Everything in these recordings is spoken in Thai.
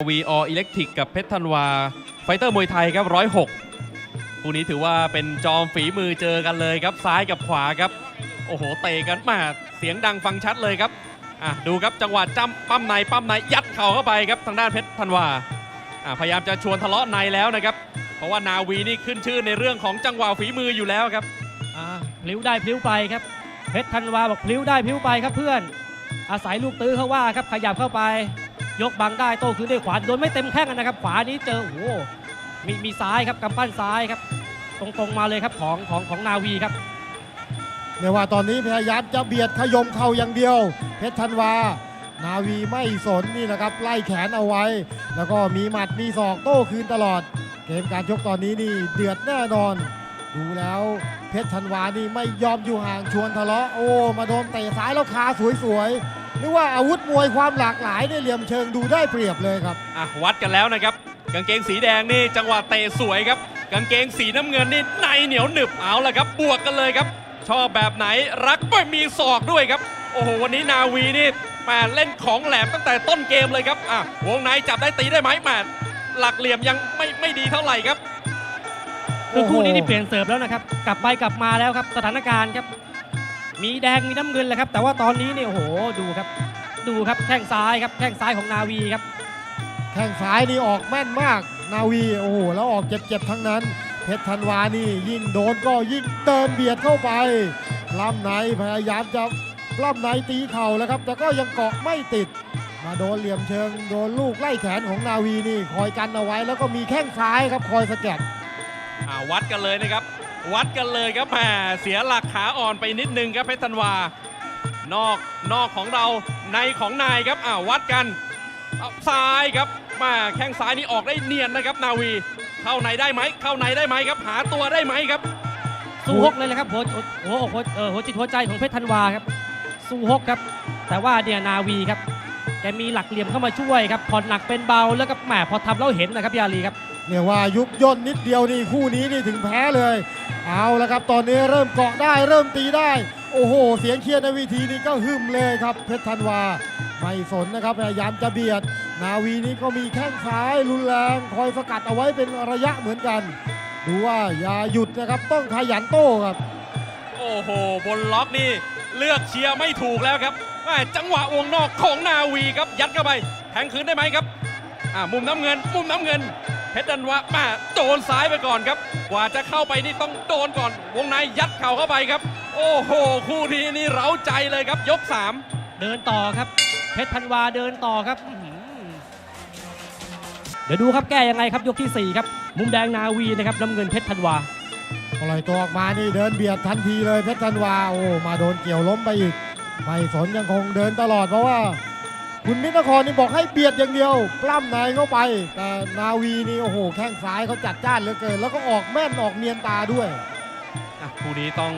วีออิเล็กทริกกับเพชรธันวา ไฟเตอร์มวยไทยครับร้อยหกคู่นี้ถือว่าเป็นจอมฝีมือเจอกันเลยครับ ซ้ายกับขวาครับ โอ้โห เตะกันมาเสียงดังฟังชัดเลยครับอะดูครับจังหวะจ้ำปั้มในปั้มในยัดเข่าเข้าไปครับทางด้านเพชรธันวาอะพยายามจะชวนทะเลาะในแล้วนะครับ เพราะว่านาวีนี่ขึ้นชื่อในเรื่องของจังหวะฝีมืออยู่แล้วครับอ่าพลิ้วได้พลิ้วไปครับเพชรธันวาบอกพลิ้วได้พลิ้วไปครับเพื่อน อาศัยลูกตื้อเขาว่าครับขยับเข้าไป ยกบังได้โต้คืนด้วยขวาโดนไม่เต็มแข้งนะครับ ขวานี้เจอโอ้โหมีมีซ้ายครับกำปั้นซ้ายครับ ตรงๆมาเลยครับของของของนาวีครับเรียกว่าตอนนี้พยายามจะเบียดขยมเข่าอย่างเดียว เพชรธันวา นาวีไม่สนนี่นะครับ ไล่แขนเอาไว้ แล้วก็มีหมัดมีศอกโต้คืนตลอด เกมการชกตอนนี้นี่เดือดแน่นอน ดูแล้วเพชรธันวานี่ไม่ยอมอยู่ห่างชวนทะเลาะโอ้มาโดนเตะซ้ายแล้วคาสวยๆ หรือว่าอาวุธมวยความหลากหลายในยเหลี่ยมเชิงดูได้เปรียบเลยครับ อะวัดกันแล้วนะครับ กางเกงสีแดงนี่จังหวะเตะสวยครับ กางเกงสีน้ำเงินนี่ในเหนียวหนึบเอาละครับ บวกกันเลยครับ ชอบแบบไหนรักไม่มีศอกด้วยครับ โอ้โหวันนี้นาวีนี่แมาเล่นของแหลมตั้งแต่ต้นเกมเลยครับอะวงในจับได้ตีได้ไหมแมาหลักเหลี่ยมยังไม่ไม่ดีเท่าไหร่ครับ คือคู่นี้โอ้โหนี่เปลี่ยนเสิร์ฟแล้วนะครับ กลับไปกลับมาแล้วครับ สถานการณ์ครับ มีแดงมีน้ำเงินแหละครับ แต่ว่าตอนนี้เนี่ยโอ้โหดูครับ ดูครับแข้งซ้ายครับแข้งซ้ายของนาวีครับ แข้งซ้ายนี่ออกแม่นมาก นาวีโอ้โหแล้วออกเจ็บๆทั้งนั้น เพชรธันวานี่ยิ่งโดนก็ยิ่งเติมเบียดเข้าไปล่ำในพยายามจะล่ำในตีเข่าแล้วครับ แต่ก็ยังเกาะไม่ติด มาโดนเหลี่ยมเชิงโดนลูกไล่แขนของนาวีนี่ คอยกันเอาไว้แล้วก็มีแข้งซ้ายครับคอยสกัดอ่าวัดกันเลยนะครับ วัดกันเลยครับแหมเสียหลักขาอ่อนไปนิดนึงครับเพชรธันวา นอกนอกของเราในของนายครับอ่าวัดกันเอาซ้ายครับมาแข้งซ้ายนี่ออกได้เนียนนะครับ นาวี เข้าในได้ไหมเข้าในได้ไหมครับ หาตัวได้ไหมครับ สู้ฮกเลยนะครับหัวหัวหัวจิตหัวใจของเพชรธันวาครับ สู้ฮกครับ แต่ว่าเนี่ยนาวีครับ แกมีหลักเหลี่ยมเข้ามาช่วยครับผ่อนหนักเป็นเบาแล้วก็แหมพอทำแล้วเห็นนะครับยาลีครับเรียกว่ายุบย่นนิดเดียวนี่คู่นี้นี่ถึงแพ้เลย เอาละครับ ตอนนี้เริ่มเกาะได้เริ่มตีได้ โอ้โห เสียงเชียร์ในเวิธีนี้ก็หึมเลยครับ เพชรธันวาไม่สนนะครับพยายามจะเบียด นาวีนี้ก็มีแข้งซ้ายรุนแรงคอยสกัดเอาไว้เป็นระยะเหมือนกัน ดูว่าอย่าหยุดนะครับต้องขยันโต้ครับ โอ้โห บนล็อกนี่เลือกเชียร์ไม่ถูกแล้วครับแม่จังหวะวงนอกของนาวีครับยัดเข้าไปแทงคืนได้ไหมครับอ่ามุมน้ำเงิน มุมน้ำเงินเพชรดันวะมาโดนซ้ายไปก่อนครับ กว่าจะเข้าไปนี่ต้องโดนก่อน วงในยัดเข่าเข้าไปครับ โอ้โห คู่นี้นี่เร้าใจเลยครับ ยก 3 เดินต่อครับ เพชรธันวาเดินต่อครับอื้อหือเดี๋ยวดูครับแก้ยังไงครับยกที่สี่ครับ มุมแดงนาวีนะครับน้ำเงินเพชรธันวาปล่อยตัวออกมานี่เดินเบียดทันทีเลยเพชรธันวาโอ้มาโดนเกี่ยวล้มไปอีก ไม่สนยังคงเดินตลอดเพราะว่า คุณมิตรนครนี่บอกให้เบียดอย่างเดียว ปล้ำในเข้าไป แต่นาวีนี่โอ้โหแข้งซ้ายเขาจัดจ้านเหลือเกิน แล้วก็ออกแม่นออกเนียนตาด้วย อะคู่นี้ต้อง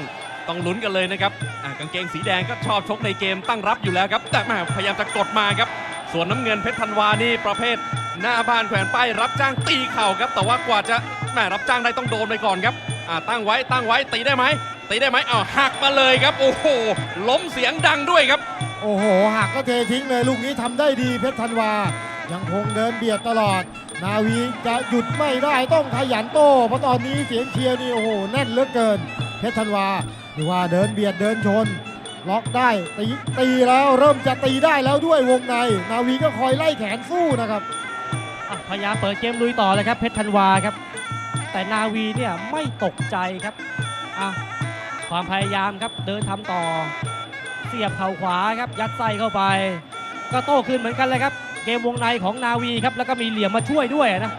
ต้องลุ้นกันเลยนะครับอะกางเกงสีแดงก็ชอบชกในเกมตั้งรับอยู่แล้วครับ แต่แม่พยายามจะกดมาครับ ส่วนน้ำเงินเพชรธันวานี่ประเภท หน้าบ้านแขวนป้ายรับจ้างตีเข่าครับ แต่ว่ากว่าจะแม่รับจ้างได้ต้องโดนไปก่อนครับอะตั้งไว้ตั้งไว้ตีได้ไหม ตีได้ไหมอ้าวหักมาเลยครับ โอ้โหล้มเสียงดังด้วยครับ โอ้โหหักก็เททิ้งเลยลูกนี้ทำได้ดีเพชรธันวา ยังคงเดินเบียดตลอด นาวีจะหยุดไม่ได้ต้องขยันโต้เพราะตอนนี้เสียงเชียร์นี่โอ้โหแน่นเหลือเกิน เพชรธันวาหรือว่าเดินเบียดเดินชน ล็อกได้ตีตีแล้วเริ่มจะตีได้แล้วด้วยวงใน นาวีก็คอยไล่แขนสู้นะครับ อะพยายามเปิดเกมลุยต่อเลยครับเพชรธันวาครับ แต่นาวีเนี่ยไม่ตกใจครับอะ ความพยายามครับเดินทำต่อ เสียบเข่าขวาครับ ยัดไส้เข้าไป ก็โต้คืนเหมือนกันเลยครับ เกมวงในของนาวีครับ แล้วก็มีเหลี่ยมมาช่วยด้วยนะ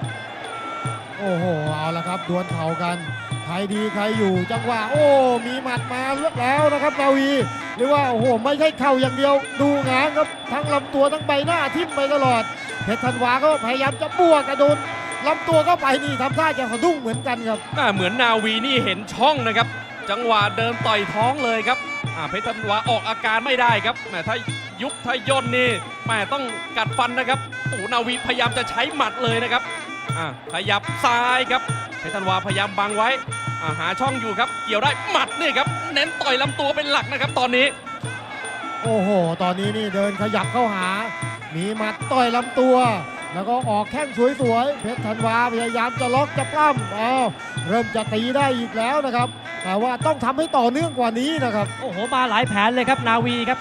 โอ้โห เอาละครับดวลเข่ากัน ใครดีใครอยู่จังหวะโอ้ มีหมัดมาแล้วนะครับนาวี หรือว่าโอ้โหไม่ใช่เข่าอย่างเดียว ดูงานครับทั้งลำตัวทั้งใบหน้าทิ่มไปตลอดเพชรธันวาก็พยายามจะบวกกระโดนลำตัวเข้าไปนี่ทำท่าจะสะดุ้งเหมือนกันครับอ่าเหมือนนาวีนี่เห็นช่องนะครับ จังหวะเดินต่อยท้องเลยครับอ่าเพชรธันวาออกอาการไม่ได้ครับแหมถ้ายุบถ้าย่นนี่แหมต้องกัดฟันนะครับโอ้นาวีพยายามจะใช้หมัดเลยนะครับอ่าขยับซ้ายครับเพชรธันวาพยายามบังไว้อ่าหาช่องอยู่ครับ เกี่ยวได้หมัดนี่ครับเน้นต่อยลำตัวเป็นหลักนะครับ ตอนนี้ โอ้โห ตอนนี้นี่เดินขยับเข้าหา มีหมัดต่อยลำตัว แล้วก็ออกแข้งสวยๆ เพชรธันวาพยายามจะล็อกจะปล้ำอ้าวเริ่มจะตีได้อีกแล้วนะครับ แต่ว่าต้องทำให้ต่อเนื่องกว่านี้นะครับ โอ้โห มาหลายแผนเลยครับนาวีครับ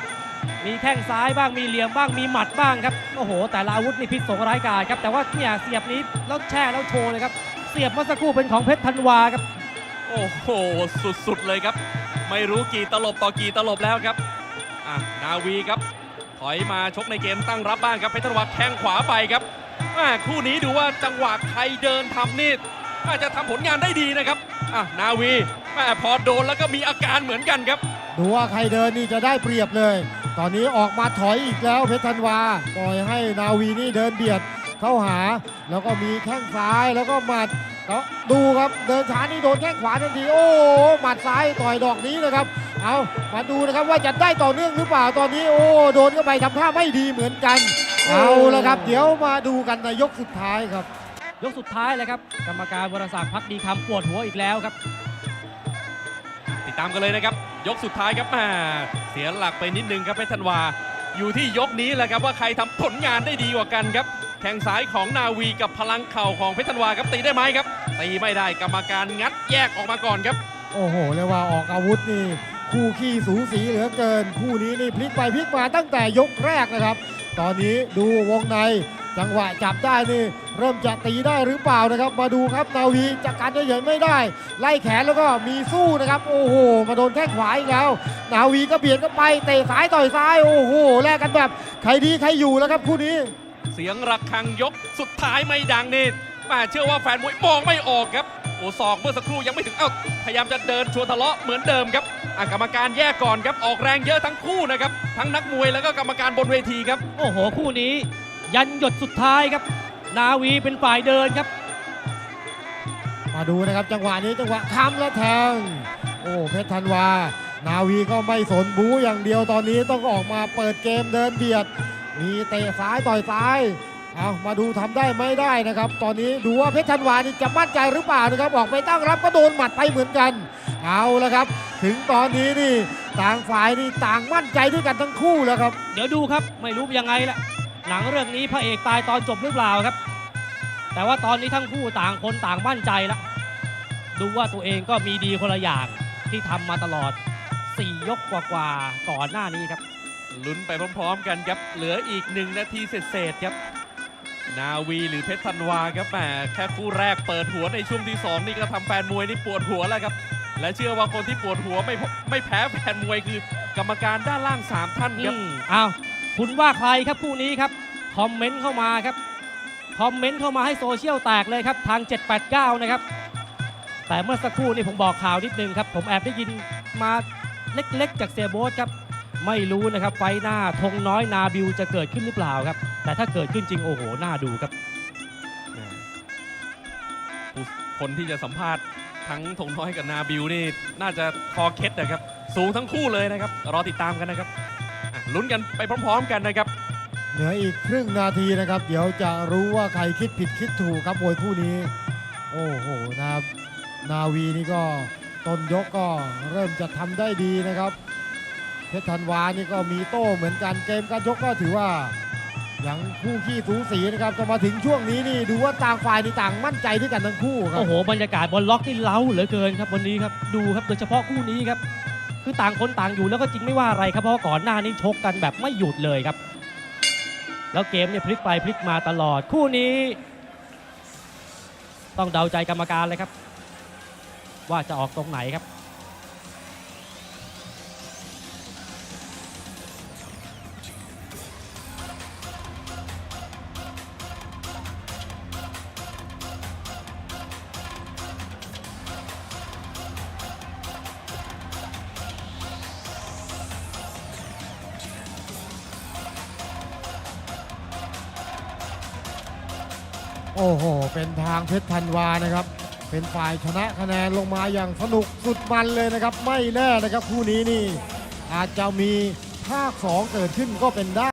มีแข้งซ้ายบ้าง มีเหลี่ยมบ้าง มีหมัดบ้างครับ โอ้โห แต่ละอาวุธนี่พิษสงร้ายกาจครับ แต่ว่าเนี่ยเสียบนี้แล้วแช่แล้วโชว์เลยครับ เสียบเมื่อสักครู่เป็นของเพชรธันวาครับ โอ้โห สุดๆเลยครับ ไม่รู้กี่ตลบต่อกี่ตลบแล้วครับ อะ นาวีครับถอยมาชกในเกมตั้งรับบ้างครับเพชรธนวัฒน์แข้งขวาไปครับ อะคู่นี้ดูว่าจังหวะใครเดินทำนี่อาจจะทำผลงานได้ดีนะครับอะนาวีแม่พอโดนแล้วก็มีอาการเหมือนกันครับ ดูว่าใครเดินนี่จะได้เปรียบเลย ตอนนี้ออกมาถอยอีกแล้วเพชรธันวา ปล่อยให้นาวีนี่เดินเบียดเข้าหา แล้วก็มีแข้งซ้ายแล้วก็หมัดแล้วดูครับเดินช้านี่โดนแข้งขวาทันที โอ้หหมัดซ้ายต่อยดอกนี้นะครับ เอามาดูนะครับว่าจะได้ต่อเนื่องหรือเปล่าตอนนี้ โอ้โดนเข้าไปทำท่าไม่ดีเหมือนกัน เอาละครับ เดี๋ยวมาดูกันในยกสุดท้ายครับ ยกสุดท้ายเลยครับ กรรมการวรศักดิ์พักดีคำปวดหัวอีกแล้วครับ ติดตามกันเลยนะครับ ยกสุดท้ายครับแม่เสียหลักไปนิดนึงครับเพชรธันวา อยู่ที่ยกนี้แหละครับว่าใครทำผลงานได้ดีกว่ากันครับ แข้งซ้ายของนาวีกับพลังเข่าของเพชรธันวาครับตีได้ไหมครับตีไม่ได้กรรมการงัดแยกออกมาก่อนครับ โอ้โหเรียกว่าออกอาวุธนี่คู่ขี้สูสีเหลือเกิน คู่นี้นี่พลิกไปพลิกมาตั้งแต่ยกแรกนะครับ ตอนนี้ดูวงในจังหวะจับได้นี่เริ่มจะตีได้หรือเปล่านะครับ มาดูครับนาวีจะกันได้เฉยๆไม่ได้ ไล่แขนแล้วก็มีสู้นะครับ โอ้โห มาโดนแข้งขวาอีกแล้ว นาวีก็เบียดก็ไปเตะซ้ายต่อยซ้ายโอ้โหแลกกันแบบใครดีใครอยู่แล้วครับคู่นี้ เสียงระฆังยกสุดท้ายไม่ดังนี่แม่เชื่อว่าแฟนมวยมองไม่ออกครับโอ้ศอกเมื่อสักครู่ยังไม่ถึงเอ้าพยายามจะเดินชวนทะเลาะเหมือนเดิมครับ อะกรรมการแยกก่อนครับออกแรงเยอะทั้งคู่นะครับทั้งนักมวยแล้วก็กรรมการบนเวทีครับ โอ้โห คู่นี้ยันหยดสุดท้ายครับ นาวีเป็นฝ่ายเดินครับ มาดูนะครับจังหวะนี้จังหวะค้ำและแทง โอ้เพชรธันวา นาวีก็ไม่สนบูอย่างเดียวตอนนี้ต้องออกมาเปิดเกมเดินเบียด มีเตะซ้ายต่อยซ้ายเอามาดูทำได้ไม่ได้นะครับ ตอนนี้ดูว่าเพชรธันวานี่จะมั่นใจหรือเปล่านะครับออกไปตั้งรับก็โดนหมัดไปเหมือนกัน เอาละครับ ถึงตอนนี้นี่ต่างฝ่ายนี่ต่างมั่นใจด้วยกันทั้งคู่แล้วครับ เดี๋ยวดูครับไม่รู้ยังไงละหนังเรื่องนี้พระเอกตายตอนจบหรือเปล่าครับ แต่ว่าตอนนี้ทั้งคู่ต่างคนต่างมั่นใจแล้วดูว่าตัวเองก็มีดีคนละอย่างที่ทำมาตลอด 4 ยกกว่าๆก่อนหน้านี้ครับลุ้นไปพร้อม ๆ กันครับ เหลืออีกหนึ่งนาทีเศษๆครับ นาวีหรือเพชรธันวาครับแหมแค่คู่แรกเปิดหัวในช่วงที่ 2 นี่ก็ทำแฟนมวยนี่ปวดหัวแล้วครับ และเชื่อว่าคนที่ปวดหัวไม่พไม่แพ้แฟนมวยคือกรรมการด้านล่าง 3 ท่านครับอืมอ้าวคุณว่าใครครับคู่นี้ครับคอมเมนต์เข้ามาครับคอมเมนต์เข้ามาให้โซเชียลแตกเลยครับทาง 789 นะครับ แต่เมื่อสักครู่นี่ผมบอกข่าวนิดนึงครับ ผมแอบได้ยินมาเล็กๆ จากเสียโบ๊ทครับ ไม่รู้นะครับ ไฟหน้าธงน้อยนาบิวจะเกิดขึ้นหรือเปล่าครับ แต่ถ้าเกิดขึ้นจริงโอ้โห น่าดูครับผู้คนที่จะสัมภาษณ์ ทั้งธงน้อยกับนาบิวนี่น่าจะคอเคล็ดนะครับ สูงทั้งคู่เลยนะครับ รอติดตามกันนะครับอะลุ้นกันไปพร้อม ๆ กันนะครับ เหลืออีกครึ่งนาทีนะครับ เดี๋ยวจะรู้ว่าใครคิดผิดคิดถูกครับมวยคู่นี้ โอ้โหนานาวีนี่ก็ต้นยกก็เริ่มจะทำได้ดีนะครับ เพชรธันวานี่ก็มีโต้เหมือนกันเกมการยกก็ถือว่า ยังคู่ขี้สูสีนะครับจะมาถึงช่วงนี้นี่ดูว่าต่างฝ่ายนี่ต่างมั่นใจด้วยกันทั้งคู่ครับโอ้โหบรรยากาศบนล็อกนี่เล้าเหลือเกินครับวันนี้ครับดูครับโดยเฉพาะคู่นี้ครับคือต่างคนต่างอยู่แล้วก็จริงไม่ว่าอะไรครับเพราะว่าก่อนหน้านี้ชกกันแบบไม่หยุดเลยครับ แล้วเกมเนี่ยพลิกไปพลิกมาตลอดคู่นี้ ต้องเดาใจกรรมการเลยครับ ว่าจะออกตรงไหนครับ โอ้โห เป็นทางเพชรธันวานะครับ เป็นฝ่ายชนะคะแนนลงมาอย่างสนุกสุดมันเลยนะครับ ไม่แน่นะครับคู่นี้นี่อาจจะมีภาค2เกิดขึ้นก็เป็นได้